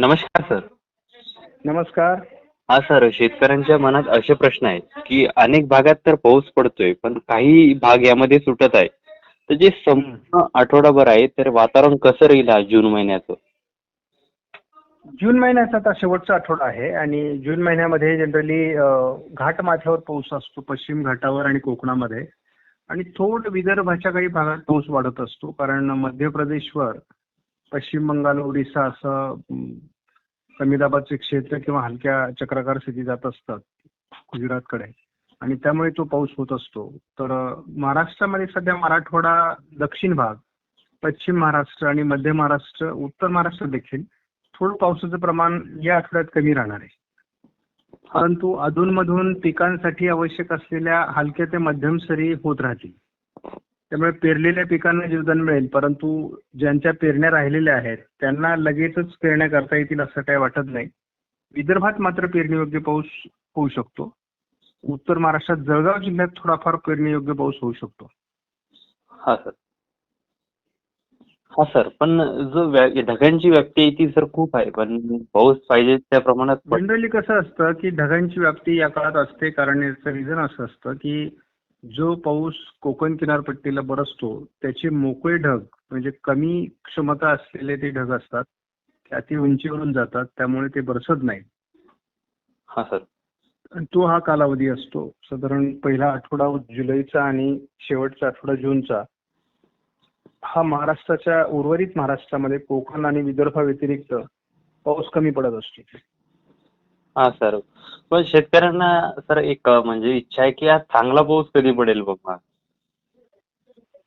नमस्कार सर. नमस्कार. हा सर शेतकऱ्यांच्या मनात असे प्रश्न आहेत की अनेक भागात तर पाऊस पडतोय पण काही भाग यामध्ये सुटत आहे. तर जे संपूर्ण आठवडाभर आहे तर वातावरण कसं राहील हा जून महिन्याचं? जून महिन्याचा आता शेवटचा आठवडा आहे आणि जून महिन्यामध्ये जनरली घाट माथ्यावर पाऊस असतो पश्चिम घाटावर आणि कोकणामध्ये. आणि थोडं विदर्भाच्या काही भागात पाऊस वाढत असतो कारण मध्य प्रदेशवर पश्चिम बंगाल ओडिसा असं कमी दाबाचे क्षेत्र किंवा हलक्या चक्राकार स्थिती जात असतात गुजरातकडे. आणि त्यामुळे तो पाऊस होत असतो. तर महाराष्ट्रामध्ये सध्या मराठवाडा दक्षिण भाग पश्चिम महाराष्ट्र आणि मध्य महाराष्ट्र उत्तर महाराष्ट्र देखील थोडं पावसाचं प्रमाण या आठवड्यात कमी राहणार आहे. परंतु अधूनमधून पिकांसाठी आवश्यक असलेल्या हलक्या ते मध्यम सरी होत राहतील. त्यामुळे पेरलेल्या पिकांना जीवदान मिळेल परंतु ज्यांच्या पेरण्या राहिलेल्या आहेत त्यांना लगेचच पेरण्या करता येतील असं काही वाटत नाही. विदर्भात मात्र पेरणीयोग्य पाऊस होऊ शकतो. उत्तर महाराष्ट्रात जळगाव जिल्ह्यात थोडाफार पेरणीयोग्य पाऊस होऊ शकतो. हा सर. हा सर पण जो ढगांची व्याप्ती आहे ती सर खूप आहे पण पाऊस पाहिजे त्या प्रमाणात जनरली कसं असतं की ढगांची व्याप्ती या काळात असते कारण याचं रिझन असं असतं की जो पाऊस कोकण किनारपट्टीला बरसतो त्याचे मोकळे ढग म्हणजे कमी क्षमता असलेले ते ढग असतात ते अति उंचीवरून जातात त्यामुळे ते बरसत नाही हा सर. तो हा कालावधी असतो. साधारण पहिला आठवडा जुलैचा आणि शेवटचा आठवडा जूनचा. हा महाराष्ट्राच्या उर्वरित महाराष्ट्रामध्ये कोकण आणि विदर्भाव्यतिरिक्त पाऊस कमी पडत असतो. हा सर. पण शेतकऱ्यांना सर एक म्हणजे इच्छा आहे की आज चांगला पाऊस कधी पडेल बघा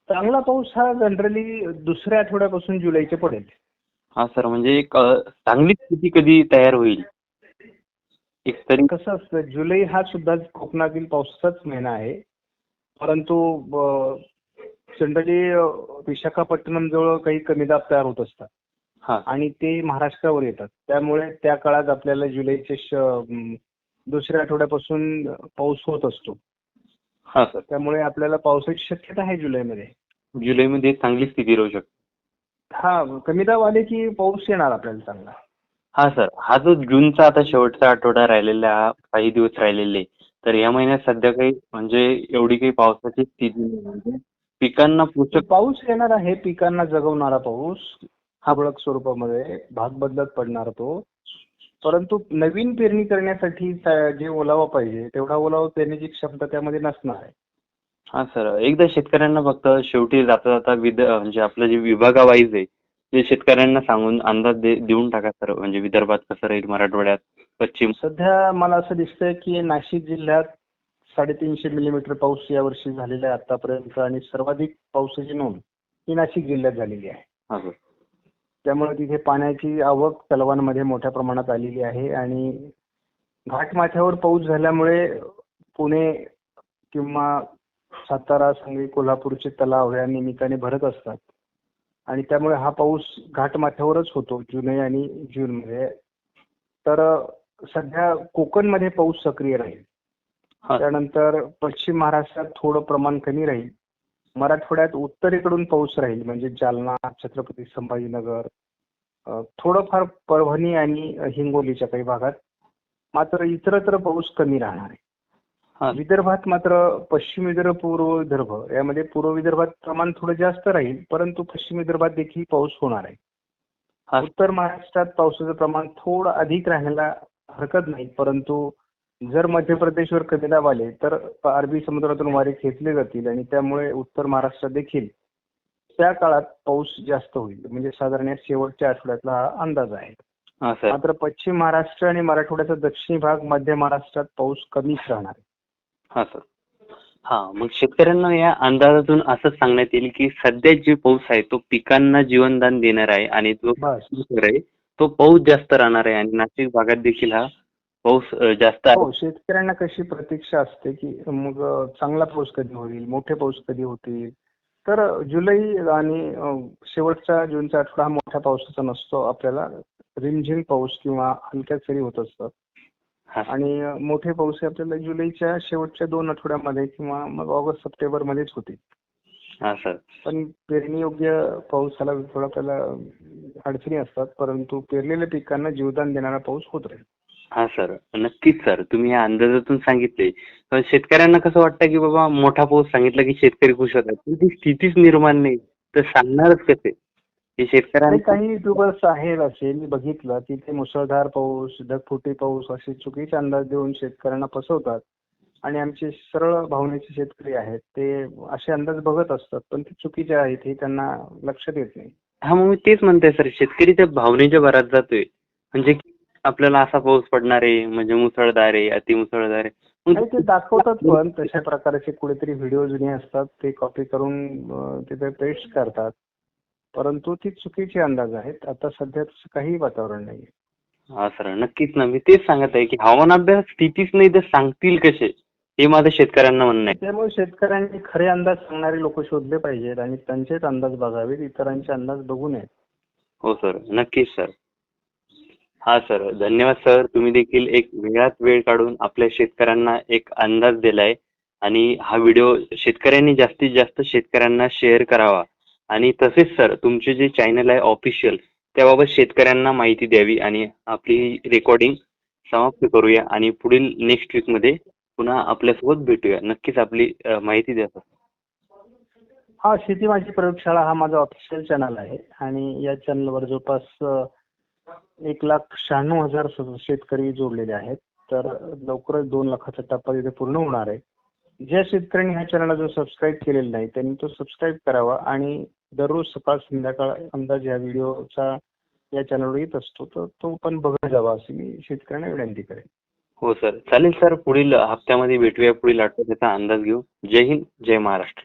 चांगला पाऊस हा जनरली दुसऱ्या आठवड्यापासून जुलैचे पडेल. हा सर म्हणजे एक अं, चांगली स्थिती कधी तयार होईल? एक तरी कसं असतं जुलै हा सुद्धा कोकणातील पावसाचाच महिना आहे. परंतु जनरली विशाखापट्टणम जवळ काही कमी दाब तयार होत असतात. आणि ते महाराष्ट्रावर येतात. त्यामुळे त्या काळात आपल्याला जुलैचे श- अं, दुसऱ्या आठवड्यापासून पाऊस होत असतो. हा. सर त्यामुळे आपल्याला पावसाची शक्यता आहे जुलैमध्ये. जुलैमध्ये चांगली स्थिती राहू शकते. हा कमी दाब आले की पाऊस येणार आपल्याला चांगला. हा सर. हा जो जूनचा आता शेवटचा आठवडा राहिलेला हा काही दिवस राहिलेले तर या महिन्यात सध्या काही म्हणजे एवढी काही पावसाची स्थिती नाही. म्हणजे पिकांना पोषक पाऊस येणार आहे. पिकांना जगवणारा पाऊस. हाबळक स्वरूपामध्ये भाग बदलत पडणार तो. परंतु नवीन पेरणी करण्यासाठी जे ओलावा पाहिजे तेवढा ओलावा पेरण्याची क्षमता त्यामध्ये नसणार आहे. हा सर एकदा शेतकऱ्यांना फक्त शेवटी जाता जाता विद म्हणजे आपलं जे विभागावाईज आहे ते शेतकऱ्यांना सांगून अंदाज देऊन टाका सर म्हणजे विदर्भात कसं राहील मराठवाड्यात पश्चिम. सध्या मला असं दिसतंय की नाशिक जिल्ह्यात साडेतीनशे मिलीमीटर पाऊस यावर्षी झालेला आहे आतापर्यंत आणि सर्वाधिक पावसाची नोंद ही नाशिक जिल्ह्यात झालेली आहे. हा सर. त्यामुळे तिथे पाण्याची आवक तलावांमध्ये मोठ्या प्रमाणात आलेली आहे आणि घाटमाथ्यावर पाऊस झाल्यामुळे पुणे किंवा सातारा सांगली कोल्हापूरचे तलाव या निमित्ताने भरत असतात. आणि त्यामुळे हा पाऊस घाटमाथ्यावरच होतो जुलै आणि जूनमध्ये. तर सध्या कोकणमध्ये पाऊस सक्रिय राहील. त्यानंतर पश्चिम महाराष्ट्रात थोडं प्रमाण कमी राहील. मराठवाड्यात उत्तरेकडून पाऊस राहील म्हणजे जालना छत्रपती संभाजीनगर थोडंफार परभणी आणि हिंगोलीच्या काही भागात मात्र इतरत्र पाऊस कमी राहणार आहे. विदर्भात मात्र पश्चिम विदर्भ पूर्व विदर्भ यामध्ये पूर्व विदर्भात प्रमाण थोडं जास्त राहील परंतु पश्चिम विदर्भात देखील पाऊस होणार आहे. उत्तर महाराष्ट्रात पावसाचं प्रमाण थोडं अधिक राहण्याला हरकत नाही परंतु जर मध्य प्रदेशवर कमी दाब आले तर अरबी समुद्रातून वारे खेचले जातील आणि त्यामुळे उत्तर महाराष्ट्रात देखील त्या काळात पाऊस जास्त होईल. म्हणजे साधारण या शेवटच्या आठवड्यातला हा अंदाज आहे. सर. मात्र पश्चिम महाराष्ट्र आणि मराठवाड्याचा दक्षिणी भाग मध्य महाराष्ट्रात पाऊस कमीच राहणार आहे. हा सर. हा मग शेतकऱ्यांना या अंदाजातून असंच सांगण्यात येईल की सध्या जे पाऊस आहे तो पिकांना जीवनदान देणार आहे आणि जो आहे. तो पाऊस जास्त राहणार आहे आणि नाशिक भागात देखील हा पाऊस जास्त हो शेतकऱ्यांना कशी प्रतीक्षा असते की मग चांगला पाऊस कधी होईल मोठे पाऊस कधी होतील? तर जुलै आणि शेवटचा जूनचा आठवडा हा मोठ्या पावसाचा नसतो. आपल्याला रिमझिम पाऊस किंवा हलक्या सरी होत असतात. आणि मोठे पाऊस हे आपल्याला जुलैच्या शेवटच्या दोन आठवड्यामध्ये किंवा मग ऑगस्ट सप्टेंबर मध्येच होते हा सर. पण पेरणीयोग्य पाऊस झाला थोडा त्याला अडचणी असतात. परंतु पेरलेल्या पिकांना जीवदान देणारा पाऊस होत राहील. हा सर नक्कीच सर तुम्ही या अंदाजातून सांगितले. पण शेतकऱ्यांना कसं वाटतं की बाबा मोठा पाऊस सांगितला की शेतकरी खुश होतात? पण ती स्थितीच निर्माण नाही. तर सांगणारच कसे? हे आणि शेतकऱ्यांना काही युट्यूबर्स आहेत असे. मी बघितलं की ते मुसळधार पाऊस ढगफुटी पाऊस असे चुकीचे अंदाज देऊन शेतकऱ्यांना फसवतात. आणि आमचे सरळ भावनेचे शेतकरी आहेत. ते असे अंदाज बघत असतात पण ते चुकीचे आहेत हे त्यांना लक्षात येत नाही. हा मग मी तेच म्हणतोय सर शेतकरी त्या भावनेच्या भरात जातोय. म्हणजे आपल्याला असा पाऊस पडणार आहे म्हणजे मुसळधार आहे अतिमुसळधार आहे आणि ते दाखवतात पण तशा प्रकारचे कुठेतरी व्हिडिओ जुने असतात ते कॉपी करून तिथे पेस्ट करतात. परंतु ती चुकीचे अंदाज आहेत. आता सध्या तसं काही वातावरण नाही हा सर नक्कीच ना. मी तेच सांगत आहे की हवामान अभ्यास स्थितीच नाही तर सांगतील कसे? हे माझं शेतकऱ्यांना म्हणणं आहे. त्यामुळे शेतकऱ्यांनी खरे अंदाज सांगणारे लोक शोधले पाहिजेत आणि त्यांचेच अंदाज बघावेत इतरांचे अंदाज बघू नयेत. हो सर नक्कीच सर. हा सर. धन्यवाद सर. तुम्ही देखील एक वेळात वेळ काढून आपल्या शेतकऱ्यांना एक अंदाज दिलाय आणि हा व्हिडिओ शेतकऱ्यांनी जास्तीत जास्त शेतकऱ्यांना शेअर करावा. आणि तसेच सर तुमचे जे चॅनल आहे ऑफिशियल त्याबाबत शेतकऱ्यांना माहिती द्यावी आणि आपली रेकॉर्डिंग समाप्त करूया आणि पुढील नेक्स्ट वीकमध्ये पुन्हा आपल्यासोबत भेटूया. नक्कीच आपली माहिती द्या सर. हा शेती माझी प्रयोगशाळा हा माझा ऑफिशियल चॅनल आहे आणि या चॅनलवर जवळपास एक लाख शहाण्णव हजार शेतकरी जोडलेले आहेत. तर लवकरच दोन लाखाचा टप्पा तिथे पूर्ण होणार आहे. ज्या शेतकऱ्यांनी ह्या चॅनलला जो सबस्क्राईब केलेला नाही त्यांनी तो सबस्क्राईब करावा आणि दररोज सकाळ संध्याकाळ अंदाज या व्हिडिओचा या चॅनलवर येत असतो तर तो पण बघत जावा अशी मी शेतकऱ्यांना विनंती करेन. हो सर. चालेल सर. पुढील हप्त्यामध्ये भेटूया. पुढील आठवड्याचा अंदाज घेऊ. जय हिंद जय महाराष्ट्र.